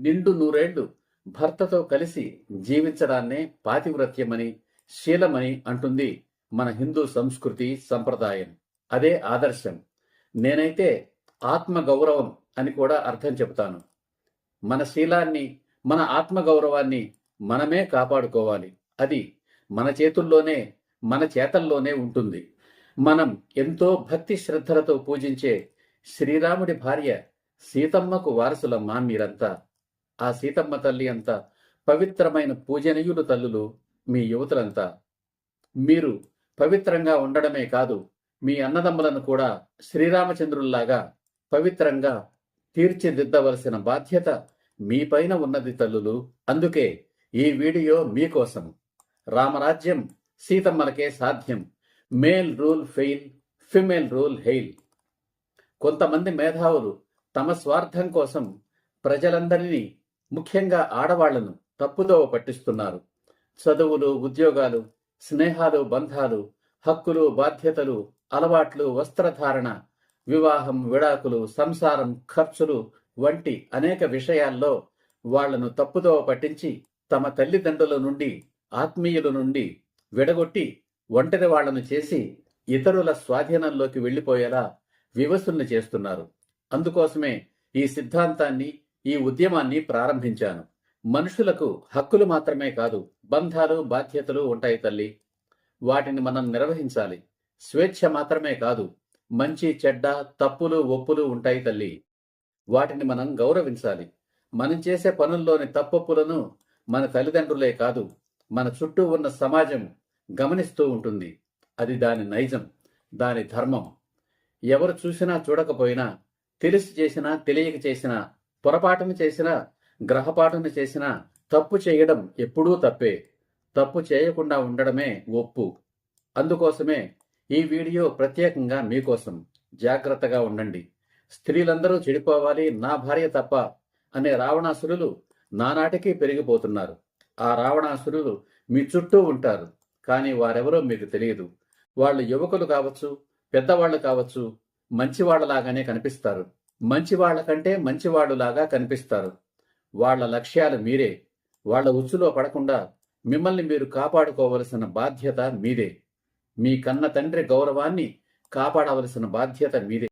నిండు నూరేళ్ళు భర్తతో కలిసి జీవించడాన్నే పాతివ్రత్యమని శీలమని అంటుంది మన హిందూ సంస్కృతి సంప్రదాయం. అదే ఆదర్శం. నేనైతే ఆత్మ గౌరవం అని కూడా అర్థం చెబుతాను. మన శీలాన్ని మన ఆత్మ గౌరవాన్ని మనమే కాపాడుకోవాలి. అది మన చేతుల్లోనే మన చేతల్లోనే ఉంటుంది. మనం ఎంతో భక్తి శ్రద్ధలతో పూజించే శ్రీరాముడి భార్య సీతమ్మకు వారసులమ్మా మీరంతా. ఆ సీతమ్మ తల్లి అంత పవిత్రమైన పూజనీయులు తల్లులు మీ యువతులంతా. మీరు పవిత్రంగా ఉండడమే కాదు మీ అన్నదమ్ములను కూడా శ్రీరామచంద్రుల్లాగా పవిత్రంగా తీర్చిదిద్దవలసిన బాధ్యత మీపైన ఉన్నది తల్లులు. అందుకే ఈ వీడియో మీకోసం రామరాజ్యం సీతమ్మలకే సాధ్యం. Male rule fail female rule hail. కొంతమంది మేధావులు తమ స్వార్థం కోసం ప్రజలందరినీ ముఖ్యంగా ఆడవాళ్ళను తప్పుదోవ పట్టిస్తున్నారు. చదువులు ఉద్యోగాలు స్నేహాలు బంధాలు హక్కులు బాధ్యతలు అలవాట్లు వస్త్రధారణ వివాహం విడాకులు సంసారం ఖర్చులు వంటి అనేక విషయాల్లో వాళ్ళను తప్పుదోవ పట్టించి తమ తల్లిదండ్రుల నుండి ఆత్మీయుల నుండి విడగొట్టి ఒంటరి వాళ్ళను చేసి ఇతరుల స్వాధీనంలోకి వెళ్ళిపోయేలా వివసుల్ని చేస్తున్నారు. అందుకోసమే ఈ సిద్ధాంతాన్ని ఈ ఉద్యమాన్ని ప్రారంభించాను. మనుషులకు హక్కులు మాత్రమే కాదు బంధాలు బాధ్యతలు ఉంటాయి తల్లి. వాటిని మనం నిర్వహించాలి. స్వేచ్ఛ మాత్రమే కాదు మంచి చెడ్డ తప్పులు ఒప్పులు ఉంటాయి తల్లి. వాటిని మనం గౌరవించాలి. మనం చేసే పనుల్లోని తప్పొప్పులను మన తల్లిదండ్రులే కాదు మన చుట్టూ ఉన్న సమాజం గమనిస్తూ ఉంటుంది. అది దాని నైజం దాని ధర్మం. ఎవరు చూసినా చూడకపోయినా తెలిసి చేసినా తెలియక చేసినా పొరపాటును చేసినా గ్రహపాటును చేసినా తప్పు చేయడం ఎప్పుడూ తప్పే. తప్పు చేయకుండా ఉండడమే ఒప్పు. అందుకోసమే ఈ వీడియో ప్రత్యేకంగా మీకోసం జాగ్రత్తగా ఉండండి. స్త్రీలందరూ చెడిపోవాలి నా భార్య తప్ప అనే రావణాసురులు నానాటికి పెరిగిపోతున్నారు. ఆ రావణాసురులు మీ చుట్టూ ఉంటారు కానీ వారెవరో మీకు తెలియదు. వాళ్ళు యువకులు కావచ్చు పెద్దవాళ్ళు కావచ్చు మంచివాళ్ళలాగానే కనిపిస్తారు. మంచివాళ్ళ కంటే మంచివాళ్ళులాగా కనిపిస్తారు. వాళ్ళ లక్ష్యాలు మీరే. వాళ్ళ ఉచ్చులో పడకుండా మిమ్మల్ని మీరు కాపాడుకోవలసిన బాధ్యత మీదే. మీ కన్న తండ్రి గౌరవాన్ని కాపాడవలసిన బాధ్యత మీదే.